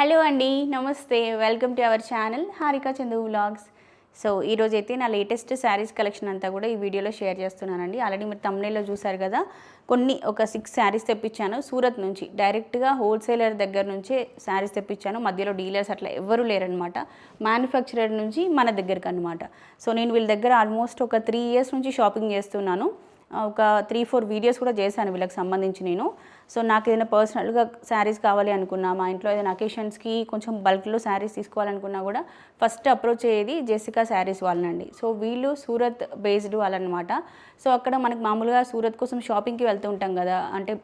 Hello అండి నమస్తే. Welcome to our channel Harika Chandu vlogs. So ఈరోజు అయితే నా లేటెస్ట్ శారీస్ కలెక్షన్ అంతా కూడా ఈ వీడియోలో షేర్ చేస్తున్నానండి. ఆల్రెడీ మీరు తమిళలో చూసారు కదా కొన్ని ఒక సిక్స్ శారీస్ తెప్పించాను. సూరత్ నుంచి డైరెక్ట్గా హోల్సేలర్ దగ్గర నుంచే శారీస్ తెప్పించాను. మధ్యలో డీలర్స్ అట్లా ఎవరు లేరనమాట. మ్యానుఫ్యాక్చరర్ నుంచి మన దగ్గరకు అనమాట సో నేను వీళ్ళ దగ్గర ఆల్మోస్ట్ ఒక త్రీ ఇయర్స్ నుంచి షాపింగ్ చేస్తున్నాను. ఒక త్రీ ఫోర్ వీడియోస్ కూడా చేశాను వీళ్ళకి సంబంధించి నేను. సో నాకు ఏదైనా పర్సనల్గా శారీస్ కావాలి అనుకున్నా మా ఇంట్లో ఏదైనా అకేషన్స్కి కొంచెం బల్క్లో శారీస్ తీసుకోవాలనుకున్నా కూడా ఫస్ట్ అప్రోచ్ అయ్యేది జెసికా శారీస్ వాళ్ళనండి. సో వీళ్ళు సూరత్ బేస్డ్ వాళ్ళనమాట. సో అక్కడ మనకు మామూలుగా సూరత్ కోసం షాపింగ్కి వెళ్తూ ఉంటాం కదా. అంటే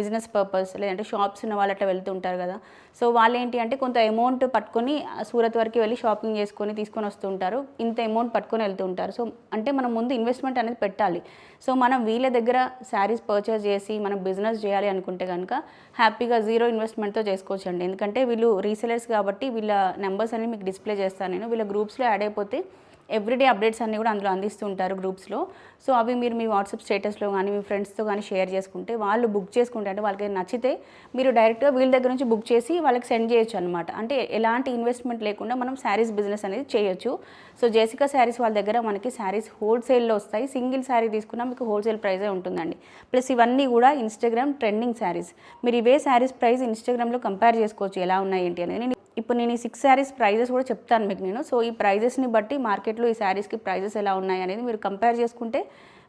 బిజినెస్ పర్పస్ లేదంటే షాప్స్ ఉన్న వాళ్ళు అట్లా వెళ్తూ ఉంటారు కదా. సో వాళ్ళు ఏంటి అంటే కొంత అమౌంట్ పట్టుకొని సూరత్ వరకు వెళ్ళి షాపింగ్ చేసుకొని తీసుకొని వస్తుంటారు ఇంత అమౌంట్ పట్టుకొని వెళ్తూ ఉంటారు. సో అంటే మనం ముందు ఇన్వెస్ట్మెంట్ అనేది పెట్టాలి. సో మనం మనం వీళ్ళ దగ్గర శారీస్ పర్చేస్ చేసి మనం బిజినెస్ చేయాలి అనుకుంటే కనుక హ్యాపీగా జీరో ఇన్వెస్ట్మెంట్తో చేసుకోవచ్చు అండి ఎందుకంటే వీళ్ళు రీసెలర్స్ కాబట్టి వీళ్ళ నెంబర్స్ అనేవి మీకు డిస్ప్లే చేస్తాను నేను. వీళ్ళ గ్రూప్స్లో యాడ్ అయిపోతే ఎవ్రీడే అప్డేట్స్ అన్నీ కూడా అందులో అందిస్తుంటారు గ్రూప్స్లో. సో అవి మీరు మీ వాట్సాప్ స్టేటస్లో కానీ మీ ఫ్రెండ్స్తో కానీ షేర్ చేసుకుంటే వాళ్ళు బుక్ చేసుకుంటే అంటే వాళ్ళకి నచ్చితే మీరు డైరెక్ట్గా వీళ్ళ దగ్గర నుంచి బుక్ చేసి వాళ్ళకి సెండ్ చేయొచ్చు అనమాట అంటే ఎలాంటి ఇన్వెస్ట్మెంట్ లేకుండా మనం శారీస్ బిజినెస్ అనేది చేయొచ్చు. సో జేసికా శారీస్ వాళ్ళ దగ్గర మనకి శారీస్ హోల్సేల్లో వస్తాయి. సింగిల్ శారీ తీసుకున్నా మీకు హోల్సేల్ ప్రైజే ఉంటుందండి. ప్లస్ ఇవన్నీ కూడా ఇన్స్టాగ్రామ్ ట్రెండింగ్ శారీస్. మీరు ఇవే శారీస్ ప్రైస్ ఇన్స్టాగ్రామ్లో కంపేర్ చేసుకోవచ్చు ఎలా ఉన్నాయి ఏంటి అనేది. నేను ఇప్పుడు నేను ఈ సిక్స్ శారీస్ ప్రైజెస్ కూడా చెప్తాను మీకు నేను. సో ఈ ప్రైజెస్ని బట్టి మార్కెట్లో ఈ శారీస్కి ప్రైజెస్ ఎలా ఉన్నాయి అనేది మీరు కంపేర్ చేసుకుంటే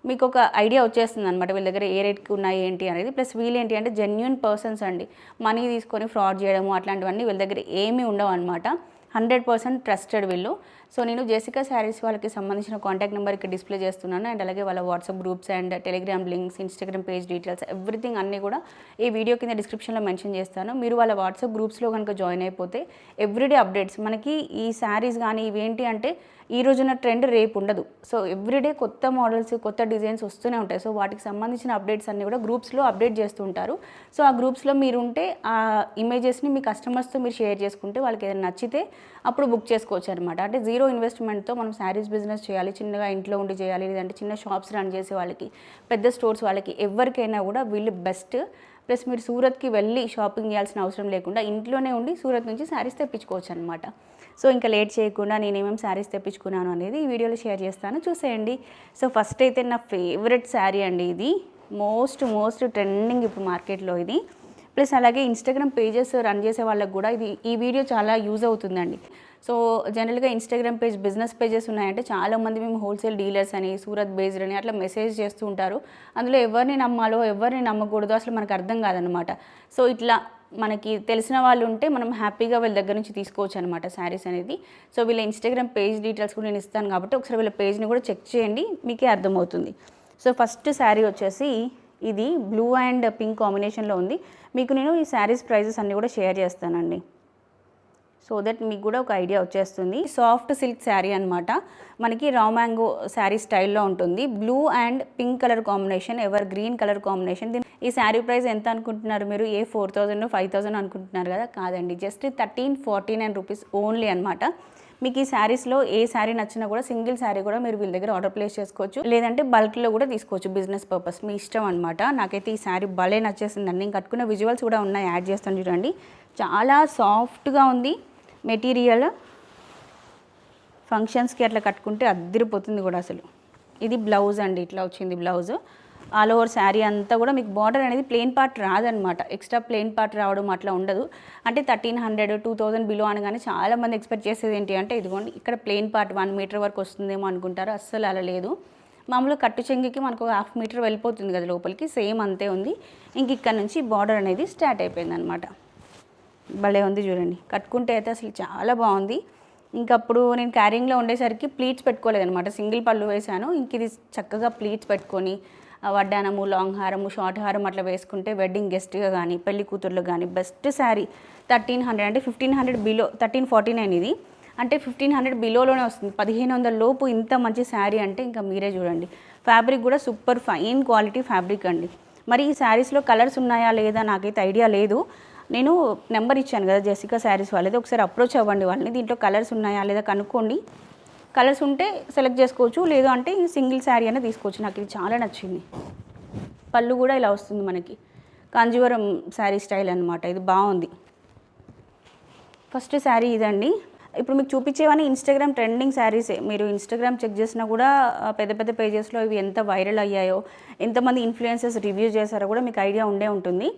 మీకు ఒక ఐడియా వచ్చేస్తుంది అనమాట వీళ్ళ దగ్గర ఏ రేట్కి ఉన్నాయి ఏంటి అనేది. ప్లస్ వీళ్ళు ఏంటి అంటే జెన్యున్ పర్సన్స్ అండి. మనీ తీసుకొని ఫ్రాడ్ చేయడము అట్లాంటివన్నీ వీళ్ళ దగ్గర ఏమీ ఉండవు అనమాట హండ్రెడ్ పర్సెంట్ ట్రస్టెడ్ వీళ్ళు. సో నేను జెసికా శారీస్ వాళ్ళకి సంబంధించిన కాంటాక్ట్ నెంబర్కి డిస్ప్లే చేస్తున్నాను. అండ్ అలాగే వాళ్ళ WhatsApp groups and Telegram links Instagram page details everything అన్నీ కూడా ఈ వీడియో కింద డిస్క్రిప్షన్లో మెన్షన్ చేస్తాను. మీరు వాళ్ళ వాట్సాప్ గ్రూప్స్లో కనుక జాయిన్ అయిపోతే ఎవ్రీడే అప్డేట్స్ మనకి ఈ శారీస్ కానీ ఇవేంటి అంటే ఈ రోజున ట్రెండ్ రేపు ఉండదు. సో ఎవ్రీడే కొత్త మోడల్స్ కొత్త డిజైన్స్ వస్తూనే ఉంటాయి. సో వాటికి సంబంధించిన అప్డేట్స్ అన్నీ కూడా గ్రూప్స్లో అప్డేట్ చేస్తూ ఉంటారు. సో ఆ గ్రూప్స్లో మీరు ఉంటే ఆ ఇమేజెస్ని మీ కస్టమర్స్తో మీరు షేర్ చేసుకుంటే వాళ్ళకి ఏదైనా నచ్చితే అప్పుడు బుక్ చేసుకోవచ్చు అనమాట అంటే జీరో ఇన్వెస్ట్మెంట్తో మనం శారీస్ బిజినెస్ చేయాలి చిన్నగా ఇంట్లో ఉండి చేయాలి లేదంటే చిన్న షాప్స్ రన్ చేసే వాళ్ళకి పెద్ద స్టోర్స్ వాళ్ళకి ఎవరికైనా కూడా వీళ్ళు బెస్ట్ ప్లస్ మీరు సూరత్కి వెళ్ళి షాపింగ్ చేయాల్సిన అవసరం లేకుండా ఇంట్లోనే ఉండి సూరత్ నుంచి శారీస్ తెప్పించుకోవచ్చు అనమాట సో ఇంకా లేట్ చేయకుండా నేను ఏమేమి శారీస్ తెప్పించుకున్నాను అనేది ఈ వీడియోలో షేర్ చేస్తాను. చూసేయండి. సో ఫస్ట్ అయితే నా ఫేవరెట్ శారీ అండి ఇది. మోస్ట్ మోస్ట్ ట్రెండింగ్ ఇప్పుడు మార్కెట్లో ఇది. ప్లస్ అలాగే ఇన్స్టాగ్రామ్ పేజెస్ రన్ చేసే వాళ్ళకి కూడా ఇది ఈ వీడియో చాలా యూజ్ అవుతుందండి. సో జనరల్గా ఇన్స్టాగ్రామ్ పేజ్ బిజినెస్ పేజెస్ ఉన్నాయంటే చాలామంది మేము హోల్సేల్ డీలర్స్ అని సూరత్ బేస్డ్ అని అట్లా మెసేజ్ చేస్తూ ఉంటారు. అందులో ఎవరిని నమ్మాలో ఎవరిని నమ్మకూడదో అసలు మనకు అర్థం కాదనమాట. సో ఇట్లా మనకి తెలిసిన వాళ్ళు ఉంటే మనం హ్యాపీగా వీళ్ళ దగ్గర నుంచి తీసుకోవచ్చు అనమాట శారీస్ అనేది. సో వీళ్ళ ఇన్స్టాగ్రామ్ పేజ్ డీటెయిల్స్ కూడా నేను ఇస్తాను కాబట్టి ఒకసారి వీళ్ళ పేజ్ని కూడా చెక్ చేయండి మీకే అర్థమవుతుంది. సో ఫస్ట్ శారీ వచ్చేసి ఇది బ్లూ అండ్ పింక్ కాంబినేషన్లో ఉంది. మీకు నేను ఈ శారీస్ ప్రైజెస్ అన్నీ కూడా షేర్ చేస్తానండి. సో దట్ మీకు కూడా ఒక ఐడియా వచ్చేస్తుంది. సాఫ్ట్ సిల్క్ శారీ అనమాట మనకి రా మ్యాంగో శారీ స్టైల్లో ఉంటుంది. Blue and pink colour combination evergreen colour combination. ఈ శారీ ప్రైస్ ఎంత అనుకుంటున్నారు మీరు? ఏ ఫోర్ థౌజండ్ ఫైవ్ థౌజండ్ అనుకుంటున్నారు కదా? కాదండి. Just thirteen forty nine rupees only అనమాట మీకు ఈ శారీస్లో ఏ శారీ నచ్చినా కూడా సింగిల్ శారీ కూడా మీరు వీళ్ళ దగ్గర ఆర్డర్ ప్లేస్ చేసుకోవచ్చు. లేదంటే బల్క్లో కూడా తీసుకోవచ్చు బిజినెస్ పర్పస్. మీ ఇష్టం అనమాట నాకైతే ఈ శారీ భలే నచ్చేసిందండి. నేను కట్టుకున్న విజువల్స్ కూడా ఉన్నాయి. యాడ్ చేస్తాను చూడండి. చాలా సాఫ్ట్గా ఉంది. మెటీరియల్ ఫంక్షన్స్కి అట్లా కట్టుకుంటే అద్దరిపోతుంది కూడా అసలు. ఇది బ్లౌజ్ అండి ఇట్లా వచ్చింది బ్లౌజ్ ఆల్ ఓవర్ శారీ అంతా కూడా మీకు బార్డర్ అనేది ప్లెయిన్ పార్ట్ రాదనమాట ఎక్స్ట్రా ప్లెయిన్ పార్ట్ రావడం అట్లా ఉండదు. అంటే thirteen hundred two thousand below అనగానే చాలామంది ఎక్స్పెక్ట్ చేసేది ఏంటి అంటే ఇదిగోండి ఇక్కడ ప్లెయిన్ పార్ట్ వన్ మీటర్ వరకు వస్తుందేమో అనుకుంటారు. అస్సలు అలా లేదు. మామూలుగా కట్టు చెంగికి మనకు హాఫ్ మీటర్ వెళ్ళిపోతుంది కదా లోపలికి. సేమ్ అంతే ఉంది. ఇంక ఇక్కడ నుంచి బార్డర్ అనేది స్టార్ట్ అయిపోయింది అనమాట భలే ఉంది చూడండి. కట్టుకుంటే అయితే అసలు చాలా బాగుంది. ఇంకప్పుడు నేను క్యారింగ్లో ఉండేసరికి ప్లీట్స్ పెట్టుకోలేదనమాట సింగిల్ పళ్ళు వేశాను. ఇంక ఇది చక్కగా ప్లీట్స్ పెట్టుకొని వడ్డానము లాంగ్ హారము షార్ట్ హారం అట్లా వేసుకుంటే వెడ్డింగ్ గెస్ట్గా కానీ పెళ్ళి కూతుర్లు కానీ బెస్ట్ శారీ థర్టీన్ హండ్రెడ్ అంటే fifteen hundred below thirteen forty nine ఇది. అంటే ఫిఫ్టీన్ హండ్రెడ్ బిలోలోనే వస్తుంది. పదిహేను వందల లోపు ఇంత మంచి శారీ అంటే ఇంకా మీరే చూడండి. ఫ్యాబ్రిక్ కూడా సూపర్ ఫైన్ క్వాలిటీ ఫ్యాబ్రిక్ అండి. మరి ఈ శారీస్లో కలర్స్ ఉన్నాయా లేదా నాకైతే ఐడియా లేదు. నేను నెంబర్ ఇచ్చాను కదా జెసికా శారీస్ వాళ్ళది. ఒకసారి అప్రోచ్ అవ్వండి వాళ్ళని. దీంట్లో కలర్స్ ఉన్నాయా లేదా కనుక్కోండి. కలర్స్ ఉంటే సెలెక్ట్ చేసుకోవచ్చు. లేదు అంటే సింగిల్ శారీ అనేది తీసుకోవచ్చు. నాకు ఇది చాలా నచ్చింది. పళ్ళు కూడా ఇలా వస్తుంది మనకి. కాంజీవరం శారీ స్టైల్ అనమాట ఇది బాగుంది. ఫస్ట్ శారీ ఇదండి. ఇప్పుడు మీకు చూపించేవన్నీ ఇన్స్టాగ్రామ్ ట్రెండింగ్ శారీసే మీరు ఇన్స్టాగ్రామ్ చెక్ చేసినా కూడా పెద్ద పెద్ద పేజెస్లో ఇవి ఎంత వైరల్ అయ్యాయో ఎంతమంది ఇన్ఫ్లుయెన్సెస్ రివ్యూ చేశారో కూడా మీకు ఐడియా ఉండే ఉంటుంది.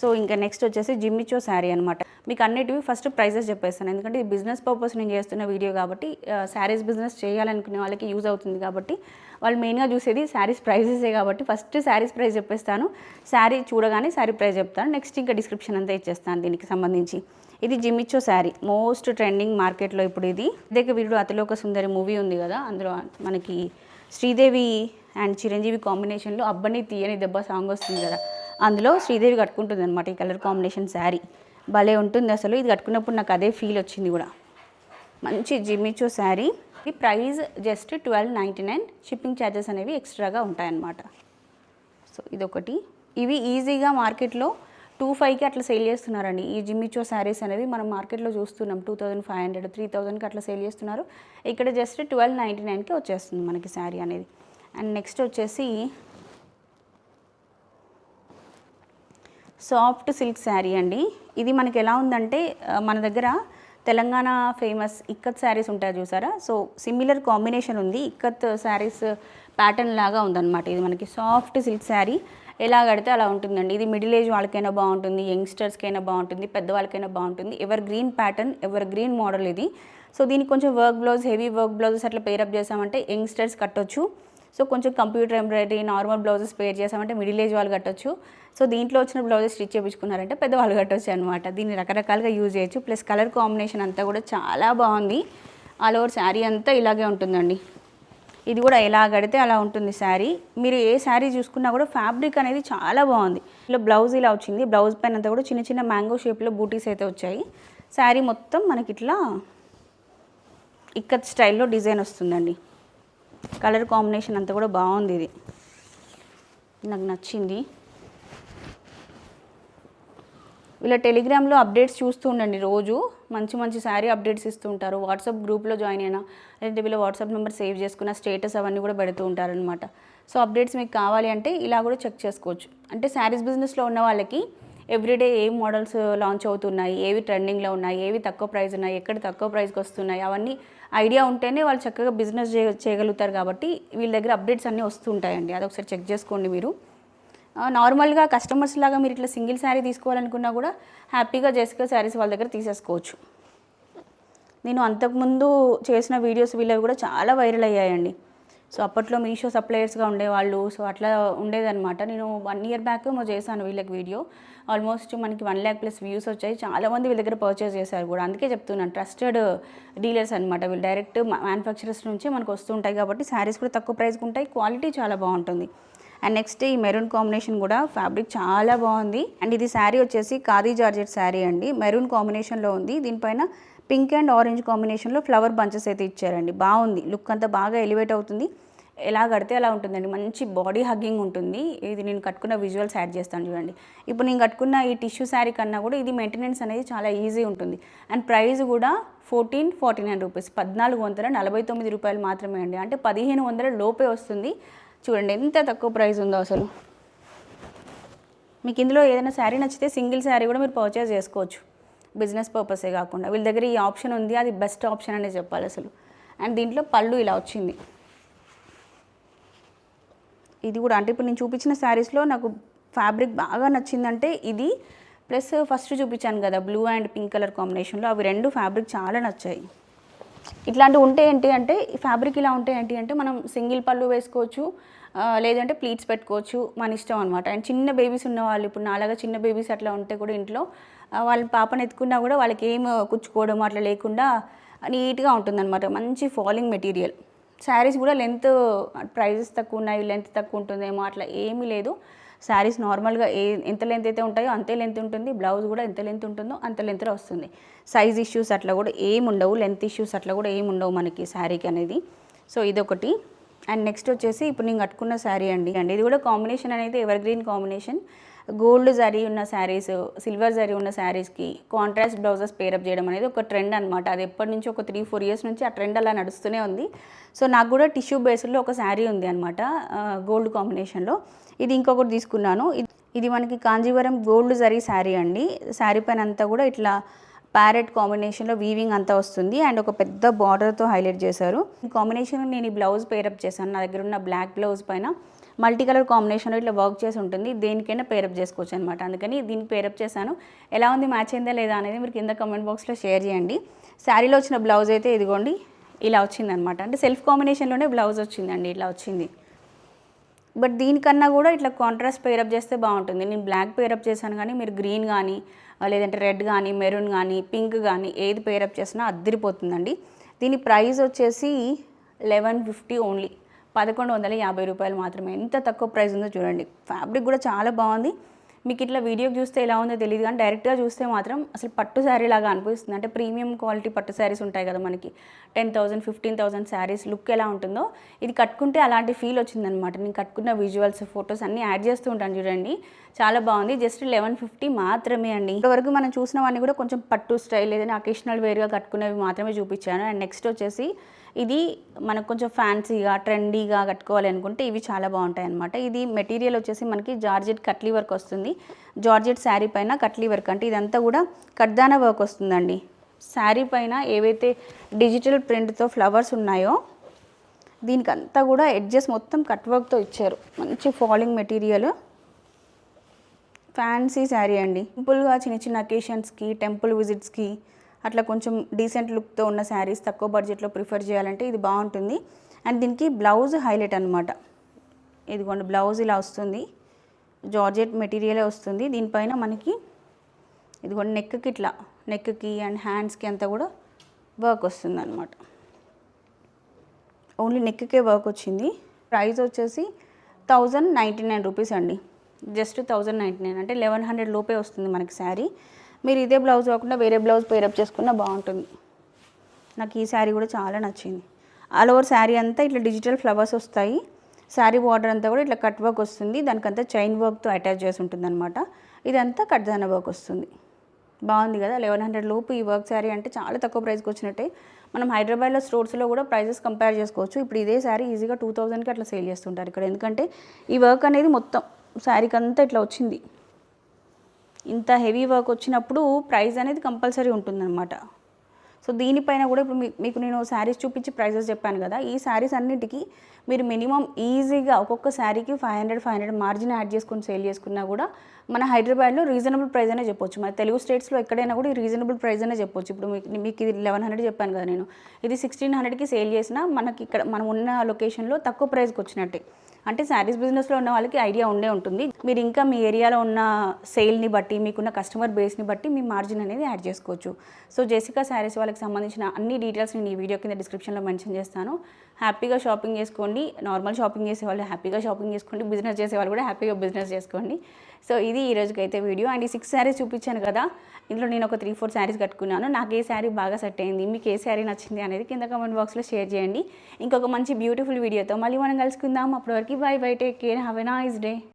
సో ఇంకా నెక్స్ట్ వచ్చేసి జిమ్మిచో శారీ అనమాట మీకు అన్నిటివి ఫస్ట్ ప్రైజెస్ చెప్పేస్తాను. ఎందుకంటే ఈ బిజినెస్ పర్పస్ నేను చేస్తున్న వీడియో కాబట్టి శారీస్ బిజినెస్ చేయాలనుకునే వాళ్ళకి యూజ్ అవుతుంది కాబట్టి వాళ్ళు మెయిన్గా చూసేది శారీస్ ప్రైజెసే కాబట్టి ఫస్ట్ శారీస్ ప్రైస్ చెప్పేస్తాను. శారీ చూడగానే శారీ ప్రైస్ చెప్తాను. నెక్స్ట్ ఇంకా డిస్క్రిప్షన్ అంతా ఇచ్చేస్తాను దీనికి సంబంధించి. ఇది జిమ్మిచ్చో శారీ మోస్ట్ ట్రెండింగ్ మార్కెట్లో ఇప్పుడు ఇది. ఇదే వీడు అతిలోక సుందరి మూవీ ఉంది కదా అందులో మనకి శ్రీదేవి అండ్ చిరంజీవి కాంబినేషన్లో అబ్బని తీయని దెబ్బ సాంగ్ వస్తుంది కదా. అందులో శ్రీదేవి కట్టుకుంటుంది అనమాట ఈ కలర్ కాంబినేషన్ శారీ. భలే ఉంటుంది అసలు. ఇది కట్టుకున్నప్పుడు నాకు అదే ఫీల్ వచ్చింది కూడా. మంచి జిమ్మిచో శారీ. ఈ price just twelve ninety nine. Shipping charges అనేవి ఎక్స్ట్రాగా ఉంటాయన్నమాట. సో ఇదొకటి. ఇవి ఈజీగా మార్కెట్లో టూ ఫైవ్కి అట్లా సేల్ చేస్తున్నారండి. ఈ జిమ్మిచో శారీస్ అనేవి మనం మార్కెట్లో చూస్తున్నాం. Two thousand five hundred three థౌజండ్కి అట్లా సేల్ చేస్తున్నారు. ఇక్కడ జస్ట్ ట్వెల్వ్ నైంటీ నైన్కి వచ్చేస్తుంది మనకి శారీ అనేది. అండ్ నెక్స్ట్ వచ్చేసి సాఫ్ట్ సిల్క్ శారీ అండి. ఇది మనకి ఎలా ఉందంటే మన దగ్గర తెలంగాణ ఫేమస్ ఇక్కత్ శారీస్ ఉంటాయి చూసారా? సో సిమిలర్ కాంబినేషన్ ఉంది. ఇక్కత్ శారీస్ ప్యాటర్న్ లాగా ఉందన్నమాట. ఇది మనకి సాఫ్ట్ సిల్క్ శారీ. ఎలా కడితే అలా ఉంటుందండి. ఇది మిడిల్ ఏజ్ వాళ్ళకైనా బాగుంటుంది యంగ్స్టర్స్కైనా బాగుంటుంది పెద్దవాళ్ళకైనా బాగుంటుంది. Evergreen pattern evergreen model ఇది. సో దీనికి కొంచెం work blouse heavy work blouses అట్లా పేరప్ చేసామంటే యంగ్స్టర్స్ కట్టొచ్చు. సో కొంచెం computer embroidery normal blouses pair చేసామంటే మిడిల్ ఏజ్ వాళ్ళు కట్టొచ్చు. సో దీంట్లో వచ్చిన బ్లౌజెస్ స్టిచ్ చేయించుకున్నారంటే పెద్దవాళ్ళు కట్టొచ్చు అనమాట దీన్ని రకరకాలుగా యూజ్ చేయొచ్చు. ప్లస్ కలర్ కాంబినేషన్ అంతా కూడా చాలా బాగుంది. ఆల్ ఓవర్ శారీ అంతా ఇలాగే ఉంటుందండి. ఇది కూడా ఎలా కడితే అలా ఉంటుంది శారీ. మీరు ఏ శారీ చూసుకున్నా కూడా ఫ్యాబ్రిక్ అనేది చాలా బాగుంది. ఇలా బ్లౌజ్ ఇలా వచ్చింది. బ్లౌజ్ పైన అంతా కూడా చిన్న చిన్న మ్యాంగో షేప్లో బూటీస్ అయితే వచ్చాయి. శారీ మొత్తం మనకి ఇట్లా ఇక్కత్ స్టైల్లో డిజైన్ వస్తుందండి. కలర్ కాంబినేషన్ అంతా కూడా బాగుంది ఇది. నాకు నచ్చింది. ఇలా టెలిగ్రామ్లో అప్డేట్స్ చూస్తూ ఉండండి రోజు. మంచి మంచి శారీ అప్డేట్స్ ఇస్తూ ఉంటారు. వాట్సాప్ గ్రూప్లో జాయిన్ అయినా లేదంటే వీళ్ళ వాట్సాప్ నెంబర్ సేవ్ చేసుకున్న స్టేటస్ అవన్నీ కూడా పెడుతూ ఉంటారనమాట సో అప్డేట్స్ మీకు కావాలి అంటే ఇలా కూడా చెక్ చేసుకోవచ్చు. అంటే శారీస్ బిజినెస్లో ఉన్న వాళ్ళకి ఎవ్రీడే ఏ మోడల్స్ లాంచ్ అవుతున్నాయి ఏవి ట్రెండింగ్లో ఉన్నాయి ఏవి తక్కువ ప్రైస్ ఉన్నాయి ఎక్కడ తక్కువ ప్రైస్కి వస్తున్నాయి అవన్నీ ఐడియా ఉంటేనే వాళ్ళు చక్కగా బిజినెస్ చేయ చేయగలుగుతారు కాబట్టి వీళ్ళ దగ్గర అప్డేట్స్ అన్నీ వస్తుంటాయండి అదొకసారి చెక్ చేసుకోండి మీరు. నార్మల్గా కస్టమర్స్ లాగా మీరు ఇట్లా సింగిల్ శారీ తీసుకోవాలనుకున్నా కూడా హ్యాపీగా జెసికా శారీస్ వాళ్ళ దగ్గర తీసేసుకోవచ్చు. నేను అంతకుముందు చేసిన వీడియోస్ వీళ్ళవి కూడా చాలా వైరల్ అయ్యాయండి. సో అప్పట్లో మీషో సప్లయర్స్గా ఉండేవాళ్ళు సో అట్లా ఉండేదన్నమాట. నేను వన్ ఇయర్ బ్యాక్ ఏమో చేశాను వీళ్ళకి వీడియో. ఆల్మోస్ట్ మనకి వన్ ల్యాక్ ప్లస్ వ్యూస్ వచ్చాయి. చాలామంది వీళ్ళ దగ్గర పర్చేస్ చేశారు కూడా. అందుకే చెప్తున్నాను ట్రస్టెడ్ డీలర్స్ అనమాట వీళ్ళు డైరెక్ట్ మ్యానుఫ్యాక్చరర్స్ నుంచే మనకు వస్తుంటాయి కాబట్టి శారీస్ కూడా తక్కువ ప్రైస్కి ఉంటాయి క్వాలిటీ చాలా బాగుంటుంది. అండ్ నెక్స్ట్ ఈ మెరూన్ కాంబినేషన్ కూడా ఫ్యాబ్రిక్ చాలా బాగుంది. అండ్ ఇది శారీ వచ్చేసి ఖాదీ జార్జెట్ శారీ అండి. మెరూన్ కాంబినేషన్లో ఉంది. దీనిపైన పింక్ అండ్ ఆరెంజ్ కాంబినేషన్లో ఫ్లవర్ బంచెస్ అయితే ఇచ్చారండి. బాగుంది. లుక్ అంతా బాగా ఎలివేట్ అవుతుంది. ఎలా కడితే అలా ఉంటుందండి. మంచి బాడీ హగ్గింగ్ ఉంటుంది. ఇది నేను కట్టుకున్న విజువల్స్ యాడ్ చేస్తాను చూడండి. ఇప్పుడు నేను కట్టుకున్న ఈ టిష్యూ శారీ కన్నా కూడా ఇది మెయింటెనెన్స్ అనేది చాలా ఈజీ ఉంటుంది. అండ్ ప్రైస్ కూడా ఫోర్టీన్ ఫార్టీ నైన్ రూపీస్. పద్నాలుగు వందల నలభై తొమ్మిది రూపాయలు మాత్రమే అండి. అంటే పదిహేను వందల లోపే వస్తుంది. చూడండి ఎంత తక్కువ ప్రైస్ ఉందో అసలు. మీకు ఇందులో ఏదైనా శారీ నచ్చితే సింగిల్ శారీ కూడా మీరు పర్చేస్ చేసుకోవచ్చు. బిజినెస్ పర్పసే కాకుండా. వీళ్ళ దగ్గర ఈ ఆప్షన్ ఉంది అది బెస్ట్ ఆప్షన్ అనే చెప్పాలి అసలు. అండ్ దీంట్లో పళ్ళు ఇలా వచ్చింది. ఇది కూడా అంటే ఇప్పుడు నేను చూపించిన శారీస్లో నాకు ఫ్యాబ్రిక్ బాగా నచ్చిందంటే ఇది. ప్లస్ ఫస్ట్ చూపించాను కదా బ్లూ అండ్ పింక్ కలర్ కాంబినేషన్లో అవి రెండు ఫ్యాబ్రిక్ చాలా నచ్చాయి. ఇట్లాంటివి ఉంటే ఏంటి అంటే ఈ ఫ్యాబ్రిక్ ఇలా ఉంటే ఏంటి అంటే మనం సింగిల్ పళ్ళు వేసుకోవచ్చు. లేదంటే ప్లీట్స్ పెట్టుకోవచ్చు మన ఇష్టం అనమాట అండ్ చిన్న బేబీస్ ఉన్నవాళ్ళు ఇప్పుడు నాలాగా చిన్న బేబీస్ అట్లా ఉంటే కూడా ఇంట్లో వాళ్ళ పాపను ఎత్తుకున్నా కూడా వాళ్ళకి ఏం కుచ్చుకోవడం అట్లా లేకుండా నీట్గా ఉంటుందన్నమాట. మంచి ఫాలింగ్ మెటీరియల్ శారీస్ కూడా లెంత్ ప్రైజెస్ తక్కువ ఉన్నాయి లెంత్ తక్కువ ఉంటుందేమో అట్లా ఏమీ లేదు. శారీస్ నార్మల్గా ఏ ఎంత లెంత్ అయితే ఉంటాయో అంతే లెంత్ ఉంటుంది. బ్లౌజ్ కూడా ఎంత లెంత్ ఉంటుందో అంత లెంత్లో వస్తుంది. సైజ్ ఇష్యూస్ అట్లా కూడా ఏమి ఉండవు లెంత్ ఇష్యూస్ అట్లా కూడా ఏమి ఉండవు మనకి శారీకి అనేది. సో ఇదొకటి. అండ్ నెక్స్ట్ వచ్చేసి ఇప్పుడు నేను కట్టుకున్న శారీ అండి. అండి ఇది కూడా కాంబినేషన్ అనేది evergreen combination gold zari ఉన్న శారీస్ సిల్వర్ జరీ ఉన్న శారీస్కి కాంట్రాస్ట్ బ్లౌజెస్ పేరప్ చేయడం అనేది ఒక ట్రెండ్ అనమాట అది ఎప్పటి నుంచి ఒక త్రీ ఫోర్ ఇయర్స్ నుంచి ఆ ట్రెండ్ అలా నడుస్తూనే ఉంది. సో నాకు కూడా టిష్యూ బేస్లో ఒక శారీ ఉంది అనమాట గోల్డ్ కాంబినేషన్లో ఇది ఇంకొకటి తీసుకున్నాను. ఇది- ఇది మనకి కాంజీవరం గోల్డ్ జరీ శారీ అండి. శారీ పైన అంతా కూడా ఇట్లా ప్యారెట్ కాంబినేషన్లో వీవింగ్ అంతా వస్తుంది. అండ్ ఒక పెద్ద బార్డర్తో హైలైట్ చేశారు. ఈ కాంబినేషన్ నేను ఈ బ్లౌజ్ పేరప్ చేశాను. నా దగ్గర ఉన్న బ్లాక్ బ్లౌజ్ పైన మల్టీ కలర్ కాంబినేషన్లో ఇట్లా వర్క్ చేసి ఉంటుంది. దేనికైనా పేరప్ చేసుకోవచ్చు అనమాట అందుకని దీన్ని పేరప్ చేశాను. ఎలా ఉంది? మ్యాచ్ అయిందా లేదా అనేది మీరు కింద కమెంట్ బాక్స్లో షేర్ చేయండి. శారీలో వచ్చిన బ్లౌజ్ అయితే ఇదిగోండి ఇలా వచ్చిందనమాట అంటే సెల్ఫ్ కాంబినేషన్లోనే బ్లౌజ్ వచ్చిందండి ఇలా వచ్చింది. బట్ దీనికన్నా కూడా ఇట్లా కాంట్రాస్ట్ పేరప్ చేస్తే బాగుంటుంది. నేను బ్లాక్ పేరప్ చేశాను కానీ మీరు గ్రీన్ కానీ లేదంటే రెడ్ కానీ మెరూన్ కానీ పింక్ కానీ ఏది పేరప్ చేసినా అద్దరిపోతుందండి. దీని ప్రైస్ వచ్చేసి లెవెన్ ఫిఫ్టీ ఓన్లీ పదకొండు వందల యాభై రూపాయలు మాత్రమే. ఎంత తక్కువ ప్రైస్ ఉందో చూడండి. ఫ్యాబ్రిక్ కూడా చాలా బాగుంది. మీకు ఇట్లా వీడియో చూస్తే ఎలా ఉందో తెలియదు కానీ డైరెక్ట్గా చూస్తే మాత్రం అసలు పట్టు శారీ లాగా అనిపిస్తుంది. అంటే ప్రీమియం క్వాలిటీ పట్టు శారీస్ ఉంటాయి కదా మనకి. Ten thousand fifteen thousand saris look ఎలా ఉంటుందో ఇది కట్టుకుంటే అలాంటి ఫీల్ వచ్చిందనమాట. నేను కట్టుకున్న విజువల్స్ ఫొటోస్ అన్నీ యాడ్ చేస్తూ ఉంటాను చూడండి. చాలా బాగుంది. జస్ట్ లెవెన్ ఫిఫ్టీ మాత్రమే అండి. ఇంతవరకు మనం చూసినవన్నీ కూడా కొంచెం పట్టు స్టైల్ ఏదైనా అకేషనల్ వేర్గా కట్టుకునేవి మాత్రమే చూపించాను. అండ్ నెక్స్ట్ వచ్చేసి ఇది మనకు కొంచెం ఫ్యాన్సీగా ట్రెండీగా కట్టుకోవాలి అనుకుంటే ఇవి చాలా బాగుంటాయి అనమాట ఇది మెటీరియల్ వచ్చేసి మనకి జార్జెట్ కట్లీ వర్క్ వస్తుంది. జార్జెట్ శారీ పైన కట్లీ వర్క్ అంటే ఇదంతా కూడా కడ్దాన వర్క్ వస్తుందండి. శారీ పైన ఏవైతే డిజిటల్ ప్రింట్తో ఫ్లవర్స్ ఉన్నాయో దీనికి అంతా కూడా ఎడ్జెస్ మొత్తం కట్ వర్క్తో ఇచ్చారు. మంచి ఫాలింగ్ మెటీరియల్ ఫ్యాన్సీ శారీ అండి. సింపుల్గా చిన్న చిన్న అకేషన్స్కి టెంపుల్ విజిట్స్కి అట్లా కొంచెం డీసెంట్ లుక్తో ఉన్న శారీస్ తక్కువ బడ్జెట్లో ప్రిఫర్ చేయాలంటే ఇది బాగుంటుంది. అండ్ దీనికి బ్లౌజ్ హైలైట్ అనమాట ఇదిగోండి బ్లౌజ్ ఇలా వస్తుంది. జార్జెట్ మెటీరియలే వస్తుంది. దీనిపైన మనకి ఇదిగోండి నెక్కి ఇట్లా నెక్కి అండ్ హ్యాండ్స్కి అంతా కూడా వర్క్ వస్తుంది అనమాట ఓన్లీ నెక్కే వర్క్ వచ్చింది. ప్రైస్ వచ్చేసి థౌజండ్ నైంటీ నైన్ రూపీస్ అండి. జస్ట్ థౌజండ్ నైంటీ నైన్ అంటే లెవెన్ హండ్రెడ్ లోపే వస్తుంది మనకి శారీ. మీరు ఇదే బ్లౌజ్ కాకుండా వేరే బ్లౌజ్ పేరప్ చేసుకున్నా బాగుంటుంది. నాకు ఈ శారీ కూడా చాలా నచ్చింది. ఆల్ ఓవర్ శారీ అంతా ఇట్లా డిజిటల్ ఫ్లవర్స్ వస్తాయి. శారీ బార్డర్ అంతా కూడా ఇట్లా కట్ వర్క్ వస్తుంది. దానికంతా చైన్ వర్క్తో అటాచ్ చేసి ఉంటుంది అనమాట ఇదంతా కట్దాన వర్క్ వస్తుంది. బాగుంది కదా? లెవెన్ హండ్రెడ్ లోపు ఈ వర్క్ శారీ అంటే చాలా తక్కువ ప్రైస్కి వచ్చినట్టే. మనం హైదరాబాద్లో స్టోర్స్లో కూడా ప్రైజెస్ కంపేర్ చేసుకోవచ్చు. ఇప్పుడు ఇదే శారీ ఈజీగా టూ థౌజండ్కి అట్లా సేల్ చేస్తుంటారు ఇక్కడ. ఎందుకంటే ఈ వర్క్ అనేది మొత్తం శారీకి అంతా ఇట్లా వచ్చింది. ఇంత హెవీ వర్క్ వచ్చినప్పుడు ప్రైస్ అనేది కంపల్సరీ ఉంటుందన్నమాట. సో దీనిపైన కూడా ఇప్పుడు మీకు నేను శారీస్ చూపించి ప్రైజెస్ చెప్పాను కదా ఈ శారీస్ అన్నిటికీ మీరు మినిమం ఈజీగా ఒక్కొక్క శారీకి five hundred five hundred margin add చేసుకొని సేల్ చేసుకున్నా కూడా మన హైదరాబాద్లో రీజనబుల్ ప్రైస్ అనే చెప్పొచ్చు. మన తెలుగు స్టేట్స్లో ఎక్కడైనా కూడా ఈ రీజనబుల్ ప్రైస్ అనే చెప్పొచ్చు. ఇప్పుడు మీకు మీకు ఇది లెవెన్ హండ్రెడ్ చెప్పాను కదా నేను. ఇది సిక్స్టీన్ హండ్రెడ్కి సేల్ చేసినా మనకి ఇక్కడ మనం ఉన్న లొకేషన్లో తక్కువ ప్రైస్కి వచ్చినట్టే. అంటే శారీస్ బిజినెస్లో ఉన్న వాళ్ళకి ఐడియా ఉండే ఉంటుంది. మీరు ఇంకా మీ ఏరియాలో ఉన్న సేల్ని బట్టి మీకున్న కస్టమర్ బేస్ని బట్టి మీ మార్జిన్ అనేది యాడ్ చేసుకోవచ్చు. సో జెసికా శారీస్ వాళ్ళకి సంబంధించిన అన్ని డీటెయిల్స్ నేను ఈ వీడియో కింద డిస్క్రిప్షన్లో మెన్షన్ చేస్తాను. హ్యాపీగా షాపింగ్ చేసుకోండి. నార్మల్ షాపింగ్ చేసే వాళ్ళు హ్యాపీగా షాపింగ్ చేసుకోండి. బిజినెస్ చేసే వాళ్ళు కూడా హ్యాపీగా బిజినెస్ చేసుకోండి. సో ఇది ఈ రోజుకైతే వీడియో. అండ్ ఈ సిక్స్ శారీస్ చూపించాను కదా ఇందులో నేను ఒక త్రీ ఫోర్ శారీస్ కట్టుకున్నాను. నాకు ఏ శారీ బాగా సెట్ అయింది మీకు ఏ శారీ నచ్చింది అనేది కింద కమెంట్ బాక్స్లో షేర్ చేయండి. ఇంకొక మంచి బ్యూటిఫుల్ వీడియోతో మళ్ళీ మనం కలుసుకుందాం. అప్పటివరకు bye bye take care have a nice day